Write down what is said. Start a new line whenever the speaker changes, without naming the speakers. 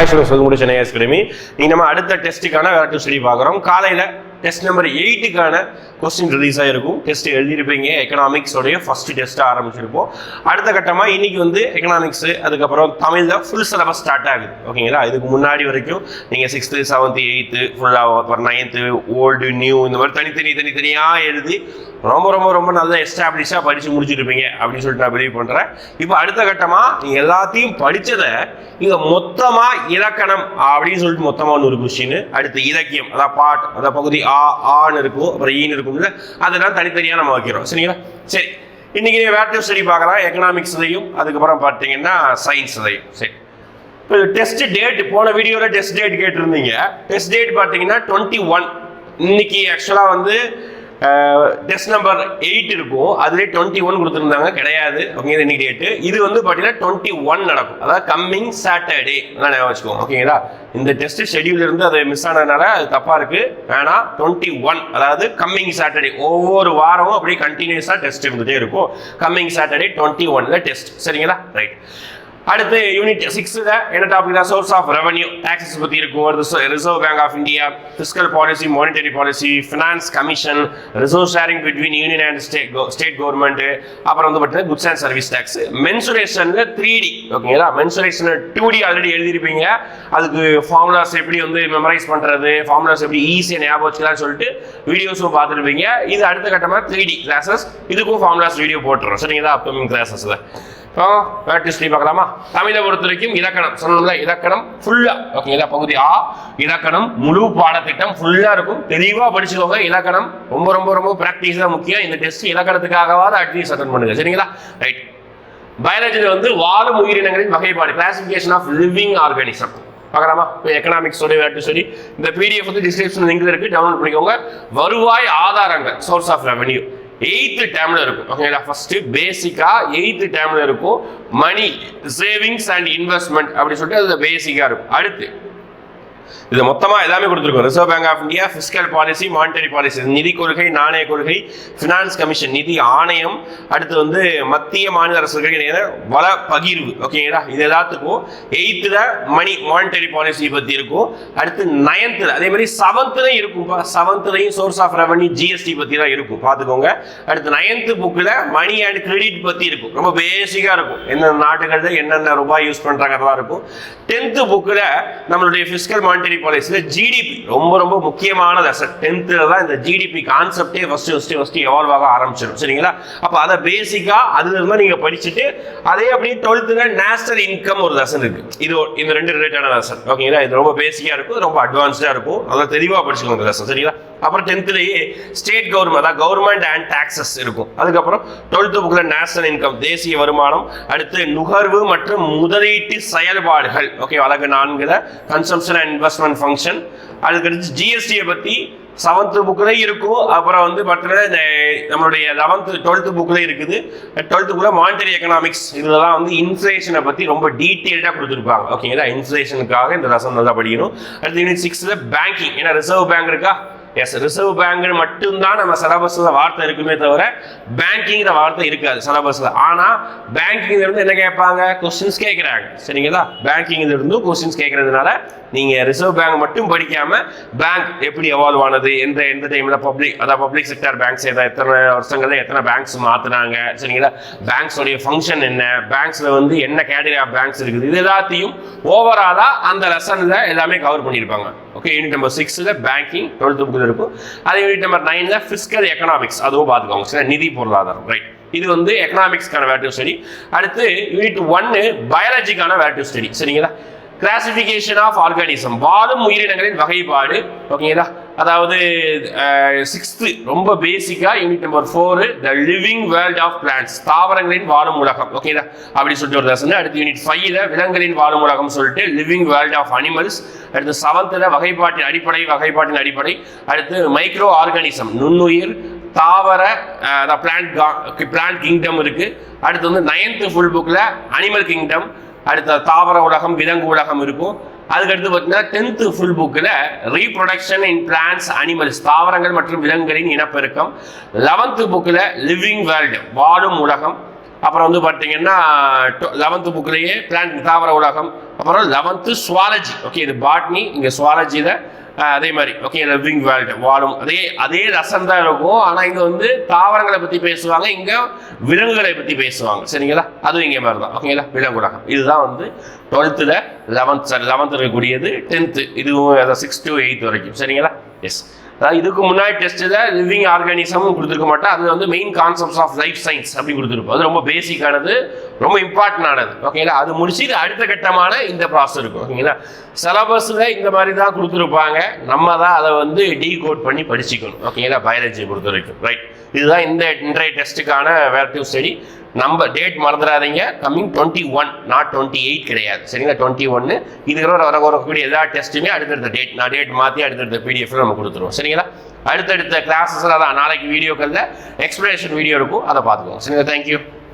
Hi students welcome to Chennai academy இன்னைக்கு நம்ம அடுத்த டெஸ்ட்டுக்கான வேற ஸ்டடி பார்க்குறோம். காலையில் டெஸ்ட் நம்பர் எயிட்டுக்கான கொஸ்டின் ரிலீஸ் ஆகிருக்கும் டெஸ்ட் எழுதியிருப்பீங்க. எக்கனாமிக்ஸோடைய ஃபர்ஸ்ட் டெஸ்ட்டாக ஆரம்பிச்சிருப்போம். அடுத்த கட்டமாக இன்னைக்கு வந்து எக்கனாமிக்ஸு அதுக்கப்புறம் தமிழில் ஃபுல் சிலபஸ் ஸ்டார்ட் ஆகுது. ஓகேங்களா இதுக்கு முன்னாடி வரைக்கும் நீங்கள் சிக்ஸ்த்து செவன்த்து எயித்து ஃபுல்லாக அப்புறம் நைன்த்து ஓல்டு நியூ இந்த மாதிரி தனித்தனி தனித்தனியாக எழுதி ரொம்ப ரொம்ப ரொம்ப நல்லா எஸ்டாப்ளிஷாக படித்து முடிச்சிருப்பீங்க அப்படின்னு சொல்லிட்டு நான் பிலீவ் பண்ணுறேன் இப்போ அடுத்த கட்டமாக நீங்கள் எல்லாத்தையும் படித்ததை இங்கே மொத்தமாக இலக்கணம் அப்படின்னு சொல்லிட்டு மொத்தமாக ஒரு கொஸ்டின் அடுத்து இலக்கியம் அதான் பாட் அதான் பகுதி ஆ ஆன்னு இருக்கும் அப்புறம் ஈன்னு இருக்கும்ல அதெல்லாம் தனித்தனியாக நம்ம வைக்கிறோம். சரிங்களா? சரி. இன்னைக்கு நீங்கள் வேர்டிவ் ஸ்டடி பார்க்கலாம். எக்கனாமிக்ஸ்லையும் அதுக்கப்புறம் பார்த்தீங்கன்னா சயின்ஸ்லையும் சரி. இப்போ டெஸ்ட் டேட் போன வீடியோவில் டெஸ்ட் டேட் கேட்டிருந்தீங்க. டெஸ்ட் டேட் பார்த்தீங்கன்னா டுவெண்ட்டி ஒன் இன்னைக்கு ஆக்சுவலாக வந்து டெஸ்ட் நம்பர் எயிட் இருக்கும். அதுலேயே டுவெண்ட்டி ஒன் கொடுத்துருந்தாங்க. கிடையாது. ஓகே இன்னைக்கு டேட்டு இது வந்து பார்த்தீங்கன்னா டுவெண்ட்டி ஒன் நடக்கும். அதாவது கம்மிங் சாட்டர்டே அதான் ஞாபகம் வச்சுக்கோங்க. ஓகேங்களா இந்த டெஸ்ட் ஷெடியூல் இருந்து அது மிஸ் ஆனதுனால அது தப்பாக இருக்கு. வேணாம் டுவெண்ட்டி ஒன் அதாவது கம்மிங் சாட்டர்டே ஒவ்வொரு வாரமும் அப்படியே கண்டினியூஸாக டெஸ்ட் இருந்துகிட்டே இருக்கும். கம்மிங் சாட்டர்டே டுவெண்ட்டி ஒன்ல டெஸ்ட் சரிங்களா? ரைட் அடுத்து யூனிட் சிக்ஸில் என்ன டாபிக் தான் சோர்ஸ் ஆஃப் ரெவன்யூ டாக்ஸஸ் பற்றி இருக்கும். Reserve Bank of India fiscal policy monetary policy finance commission reserve sharing between union and state state government அப்புறம் வந்து பார்த்தீங்கன்னா குட்ஸ் அண்ட் சர்வீஸ் டேக்ஸ் மென்சுரேஷனில் த்ரீ டி ஓகேங்களா மென்சுரேஷன் டூ டி ஆல்ரெடி எழுதியிருப்பீங்க. அதுக்கு formulas எப்படி வந்து மெமரைஸ் பண்ணுறது ஃபார்முலாஸ் எப்படி ஈஸியாக ஞாபகம் வச்சுக்கலாம்னு சொல்லிட்டு வீடியோஸும் பார்த்துருப்பீங்க. இது அடுத்த கட்டமாக த்ரீ டி கிளாஸஸ் இதுக்கும் ஃபார்முலாஸ் வீடியோ போட்டுறோம். சரிங்களா? அப்கமிங் கிளாஸஸில் இப்போ பார்க்கலாமா? தமிழை பொறுத்த வரைக்கும் இலக்கணம். சொன்னோம்ல இலக்கணம் ஃபுல்லா ஓகேங்களா பகுதி ஆ. இலக்கணம் முழு பாடத்திட்டம் ஃபுல்லா இருக்கும். தெளிவா படிச்சுக்கோங்க. இலக்கணம் ரொம்ப ரொம்ப ரொம்ப பிராக்டிஸ் தான் முக்கியம். இந்த டெஸ்ட் இலக்கணத்துக்காகவாது அட்லீஸ்ட் அட்டன் பண்ணுங்க. சரிங்களா? ரைட் பயாலஜியில் வந்து வாழும் உயிரினங்களின் வகைப்பாடு கிளாசிபிகேஷன் ஆஃப் லிவிங் ஆர்கானிசம் பார்க்கலாமா? இப்போ எக்கனாமிக்ஸ் சொல்லி வேட்டு சொல்லி இந்த பிடிஎஃப் வந்து டிஸ்கிரிப்ஷன் லிங்க்ல இருக்கு. டவுன்லோட் பண்ணிக்கோங்க. வருவாய் ஆதாரங்கள் சோர்ஸ் ஆஃப் ரெவன்யூ எயித்து டேம்ல இருக்கும். ஓகேங்களா ஃபர்ஸ்ட் பேசிக்கா எயித்து டேம்ல இருக்கும். மணி சேவிங்ஸ் அண்ட் இன்வெஸ்ட்மெண்ட் அப்படின்னு சொல்லிட்டு அது பேசிக்கா இருக்கும். அடுத்து இது மொத்தமாக எல்லாமே கொடுத்துருக்கோம். Reserve Bank of India fiscal policy monetary policy நிதி கொள்கை நாணய கொள்கை பினான்ஸ் கமிஷன் நிதி ஆணையம் அடுத்து வந்து மத்திய மாநில அரசுகள் இடையே வள பகிர்வு. ஓகேங்களா இது எல்லாத்துக்கும் எயித்துல மணி மானிட்டரி பாலிசி பற்றி இருக்கும். அடுத்து நைன்த்தில் அதே மாதிரி செவன்த்துலையும் இருக்கும். செவன்த்துலையும் சோர்ஸ் ஆஃப் ரெவன்யூ ஜிஎஸ்டி பத்தி தான் இருக்கும். பார்த்துக்கோங்க. அடுத்து நயன்த்து புக்கில் மணி அண்ட் கிரெடிட் பத்தி இருக்கும். ரொம்ப பேசிக்காக இருக்கும். என்னென்ன நாட்டுகளில் என்னென்ன ரூபாய் யூஸ் பண்றாங்கிறதா இருக்கும். டென்த்து புக்கில் நம்மளுடைய ஃபிஸ்கல் மானிட்டரி பாலிசியில் ஜிடிபி ரொம்ப ரொம்ப முக்கியமான லெசன் டென்த்தில் தான் இந்த ஜிடிபி கான்செப்டே ஃபஸ்ட்டு ஃபஸ்ட்டு ஃபஸ்ட்டு எவால்வ் ஆக ஆரம்பிச்சிடும் சரிங்களா? அப்போ அதை பேசிக்காக அதுல இருந்தால் நீங்கள் படிச்சுட்டு அதே அப்படியே டுவெல்த்தில் நேஷனல் இன்கம் ஒரு லெசன் இருக்கு. இது இந்த ரெண்டு ரிலேட்டடான லெசன் ஓகேங்களா இது ரொம்ப பேசிக்காக இருக்கும் ரொம்ப அட்வான்ஸ்டாக இருக்கும். அதை தெளிவாக படிச்சுக்கோங்க இந்த லெசன் சரிங்களா? அப்புறம் டென்த்துலேயே ஸ்டேட் கவர்மெண்ட் அதாவது கவர்மெண்ட் அண்ட் டாக்ஸஸ் இருக்கும். அதுக்கப்புறம் டுவெல்த்து புக்கில் நேஷனல் இன்கம் தேசிய வருமானம் அடுத்து நுகர்வு மற்றும் முதலீட்டு செயல்பாடுகள். ஓகே அழகு நான்குல கன்சம்ஷன் அண்ட் இன்வெஸ்ட்மெண்ட் ஃபங்க்ஷன் அதுக்கடுத்து ஜிஎஸ்டியை பற்றி செவன்த்து புக்கில் இருக்கும். அப்புறம் வந்து பார்த்தீங்கன்னா இந்த நம்மளுடைய லெவன்த்து டுவெல்த்து புக்கில் இருக்குது. டுவெல்த்து புக்கில் மானிட்டரி எக்கனாமிக்ஸ் இதெல்லாம் வந்து இன்ஃப்ளேஷனை பற்றி ரொம்ப டீட்டெயில்டாக கொடுத்துருப்பாங்க. ஓகேங்களா இன்ஃப்ளேஷனுக்காக இந்த ரசம் நல்லா படிக்கணும். அடுத்து யூனிட் சிக்ஸில் பேங்கிங் ஏன்னா ரிசர்வ் பேங்க் இருக்கா? எஸ் ரிசர்வ் பேங்க் மட்டும்தான் நம்ம சிலபஸில் வார்த்தை இருக்குமே தவிர பேங்கிங்கிற வார்த்தை இருக்காது சிலபஸில். ஆனால் பேங்கிங்லேருந்து என்ன கேட்பாங்க? கொஸ்டின்ஸ் கேட்குறாங்க. சரிங்களா? பேங்கிங்லேருந்து கொஸ்டின்ஸ் கேட்குறதுனால நீங்கள் ரிசர்வ் பேங்க் மட்டும் படிக்காமல் பேங்க் எப்படி எவால்வ் ஆனது எந்த எந்த டைமில் பப்ளிக் அதாவது பப்ளிக் செக்டர் பேங்க்ஸ் எத்தனை வருஷங்களில் எத்தனை பேங்க்ஸ் மாற்றினாங்க சரிங்களா? பேங்க்ஸோடைய ஃபங்க்ஷன் என்ன? பேங்க்ஸில் வந்து என்ன கேட்டகரி ஆஃப் பேங்க்ஸ் இருக்குது? இது எல்லாத்தையும் ஓவராலாக அந்த லெசனில் எல்லாமே கவர் பண்ணியிருப்பாங்க. ஓகே யூனிட் நம்பர் சிக்ஸில் பேங்கிங் டுவெல்த் புக்கில் இருக்கும் அதே யூனிட் நம்பர் நைன்ல ஃபிஸ்கல் எக்கனாமிக்ஸ் அதுவும் பார்த்துக்கோங்க. சார் நிதி பொருளாதாரம் ரைட் இது வந்து எக்கனாமிக்ஸ்க்கான வேல்யூ ஸ்டடி அடுத்து யூனிட் ஒன்னு பயாலஜிக்கான வேல்யூ ஸ்டடி சரிங்களா? கிளாசிபிகேஷன் ஆஃப் ஆர்கானிசம் வாழும் உயிரினங்களின் வகைப்பாடு. ஓகேங்களா அதாவது சிக்ஸ்த்து ரொம்ப பேசிக்கா unit number four the living world of plants தாவரங்களின் வாழும் உலகம். ஓகேங்களா அப்படி சொல்லிட்டு ஒரு லெசன் அடுத்து யூனிட் ஃபைவ்ல விலங்குகளின் வாழும் உலகம் சொல்லிட்டு லிவிங் வேர்ல்ட் ஆஃப் அனிமல்ஸ் அடுத்து செவன்த்தில் வகைப்பாட்டின் அடிப்படை வகைப்பாட்டின் அடிப்படை. அடுத்து மைக்ரோ ஆர்கானிசம் நுண்ணுயிர் தாவர பிளான்ட் பிளான்ட் கிங்டம் இருக்கு. அடுத்து வந்து நைன்த் ஃபுல் புக்கில் அனிமல் கிங்டம் அடுத்த தாவர உலகம் விலங்கு உலகம் இருக்கும். அதுக்கடுத்து பார்த்தீங்கன்னா டென்த்து ஃபுல் புக்கில் ரீப்ரொடக்ஷன் இன் பிளான்ஸ் அனிமல்ஸ் தாவரங்கள் மற்றும் விலங்குகளின் இனப்பெருக்கம். லெவன்த்து புக்கில் லிவிங் வேர்ல்டு வாழும் உலகம். அப்புறம் வந்து பார்த்தீங்கன்னா லெவன்த்து புக்லேயே பிளான் தாவர உலகம். அப்புறம் லெவன்த்து சுவாலஜி ஓகே இது பாட்னி இங்கே சுவாலஜியில் அதே மாதிரி. ஓகே லிவிங் வேர்ல்டு வாழும். அதே அதே ரசம் தான் இருக்கும். ஆனால் இங்கே வந்து தாவரங்களை பற்றி பேசுவாங்க. இங்கே விலங்குகளை பற்றி பேசுவாங்க. சரிங்களா? அதுவும் இங்கே மாதிரி தான் ஓகேங்களா விலங்கு உலகம். இதுதான் வந்து டுவெல்த்தில் லெவன்த் சாரி லெவன்த் இருக்கக்கூடியது டென்த்து இதுவும் சிக்ஸ் டு எயித் வரைக்கும். சரிங்களா? எஸ் அதாவது இதுக்கு முன்னாடி டெஸ்ட்டில் லிவிங் ஆர்கானிசம் கொடுத்துருக்க மாட்டோம். அது வந்து main concepts of life science அப்படி கொடுத்துருப்போம். அது ரொம்ப பேசிக்கானது ரொம்ப இம்பார்ட்டன்ட் ஆனது. ஓகேங்களா அது முடிச்சுட்டு அடுத்த கட்டமான இந்த ப்ராசஸ் இருக்கும். ஓகேங்களா சிலபஸில் இந்த மாதிரி தான் கொடுத்துருப்பாங்க. நம்ம தான் அதை வந்து டீ கோட் பண்ணி படிச்சுக்கணும். ஓகேங்களா பயாலஜி பொறுத்த வரைக்கும் ரைட் இதுதான் இந்த இன்றைய டெஸ்ட்டுக்கான வேர்டிவ் ஸ்டடி. நம்ம டேட் மறந்துடாதீங்க. Coming twenty one not twenty eight கிடையாது. சரிங்களா? டுவெண்ட்டி ஒன்று இதுக்கு வர வரக்கூடிய எல்லா டெஸ்ட்டுமே அடுத்தடுத்த டேட் நான் டேட் மாற்றி அடுத்தடுத்த பிடிஎஃப் நம்ம கொடுத்துருவோம். சரிங்களா? அடுத்தடுத்த கிளாஸஸ் தான் நாளைக்கு வீடியோக்களில் எக்ஸ்பிளேஷன் வீடியோ இருக்கும். அதை பார்த்துக்கோங்க சரிங்களா? தேங்க்யூ